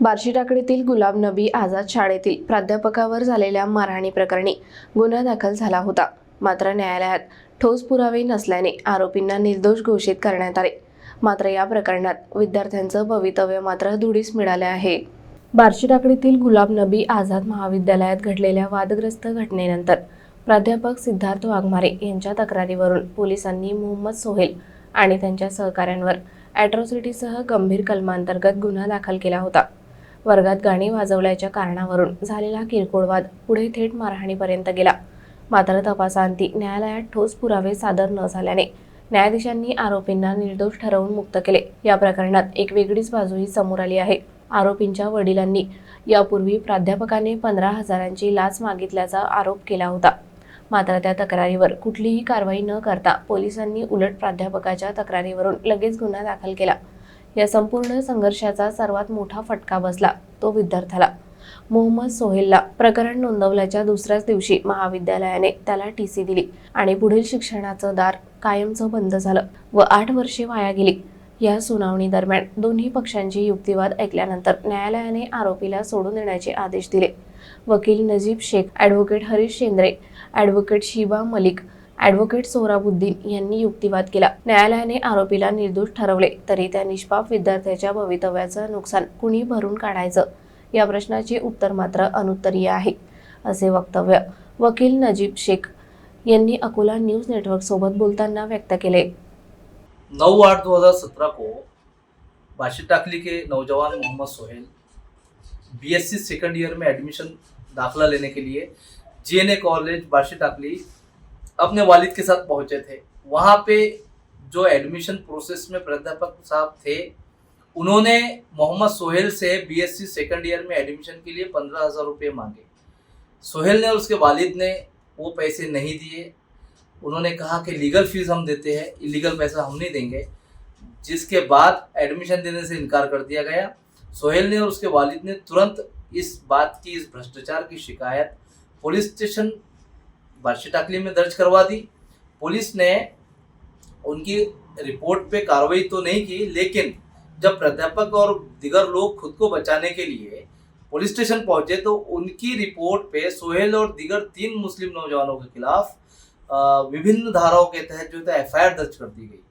बार्शी टाकडीतील गुलाब नबी आझाद शाळेतील प्राध्यापकावर झालेल्या मारहाणी प्रकरणी गुन्हा दाखल झाला होता. मात्र न्यायालयात ठोस पुरावे नसल्याने आरोपींना निर्दोष घोषित करण्यात आले. मात्र या प्रकरणात विद्यार्थ्यांचं भवितव्य मात्र धुडीस मिळाले आहे. बार्शी टाकडीतील गुलाब नबी आझाद महाविद्यालयात घडलेल्या वादग्रस्त घटनेनंतर प्राध्यापक सिद्धार्थ वाघमारे यांच्या तक्रारीवरून पोलिसांनी मोहम्मद सोहेल आणि त्यांच्या सहकाऱ्यांवर ॲट्रॉसिटीसह गंभीर कलमांतर्गत गुन्हा दाखल केला होता. वर्गात गाणी वाजवल्याच्या कारणावरून झालेला किरकोळ वाद पुढे थेट मारहाणीपर्यंत गेला. मात्र तपासांती न्यायालयात ठोस पुरावे सादर न झाल्याने न्यायाधीशांनी आरोपींना निर्दोष ठरवून मुक्त केले. या प्रकरणात एक वेगळीच बाजूही समोर आली आहे. आरोपींच्या वडिलांनी यापूर्वी प्राध्यापकाने पंधरा हजारांची लाच मागितल्याचा आरोप केला होता. मात्र त्या तक्रारीवर कुठलीही कारवाई न करता पोलिसांनी उलट प्राध्यापकाच्या तक्रारीवरून लगेच गुन्हा दाखल केला. या संपूर्ण संघर्षाचा सर्वात मोठा फटका बसला तो विद्यार्थ्याला. मोहम्मद सोहेलला प्रकरण नोंदवल्याच्या दुसऱ्याच दिवशी महाविद्यालयाने त्याला टी सी दिली आणि पुढील शिक्षणाचं दार कायमचं बंद झालं व आठ वर्षे वाया गेली. या सुनावणी दरम्यान दोन्ही पक्षांची युक्तिवाद ऐकल्यानंतर न्यायालयाने आरोपीला सोडून देण्याचे आदेश दिले. वकील Najib Shaikh advocate Harish Shendre advocate Shiba Malik advocate Sohrabuddin यांनी युक्तिवाद केला. न्यायालयाने आरोपीला निर्दोष ठरवले तरी त्या निष्पाप विद्यार्थ्याच्या भवितव्याचं नुकसान कुणी भरून काढायचं? या प्रश्नाचे उत्तर मात्र अनुत्तरीय आहे असे वक्तव्य वकील नजीब शेख यांनी अकोला न्यूज नेटवर्क सोबत बोलताना व्यक्त केले. नौ आठ 2017 को भाषेत टाकली के नौजवान Mohammad Sohail BSc second year में एडमिशन दाखला लेने के लिए जीएनए कॉलेज बाशी टाकली अपने वालिद के साथ पहुँचे थे। वहाँ पे जो एडमिशन प्रोसेस में प्राध्यापक साहब थे, उन्होंने मोहम्मद सोहेल से बीएससी सेकंड ईयर में एडमिशन के लिए पंद्रह हज़ार रुपये मांगे। सोहेल ने उसके वालिद ने वो पैसे नहीं दिए। उन्होंने कहा कि लीगल फ़ीस हम देते हैं इलीगल पैसा हम नहीं देंगे। जिसके बाद एडमिशन देने से इनकार कर दिया गया। सोहेल ने और उसके वालिद ने तुरंत इस बात की, इस भ्रष्टाचार की शिकायत। पुलिस स्टेशन बार्शी टाकली में दर्ज करवा दी। पुलिस ने उनकी रिपोर्ट पे कार्रवाई तो नहीं की, लेकिन जब प्राध्यापक और दिगर लोग खुद को बचाने के लिए पुलिस स्टेशन पहुँचे तो उनकी रिपोर्ट पे सोहेल और दिगर तीन मुस्लिम नौजवानों के खिलाफ विभिन्न धाराओं के तहत जो है एफ़ दर्ज कर दी गई।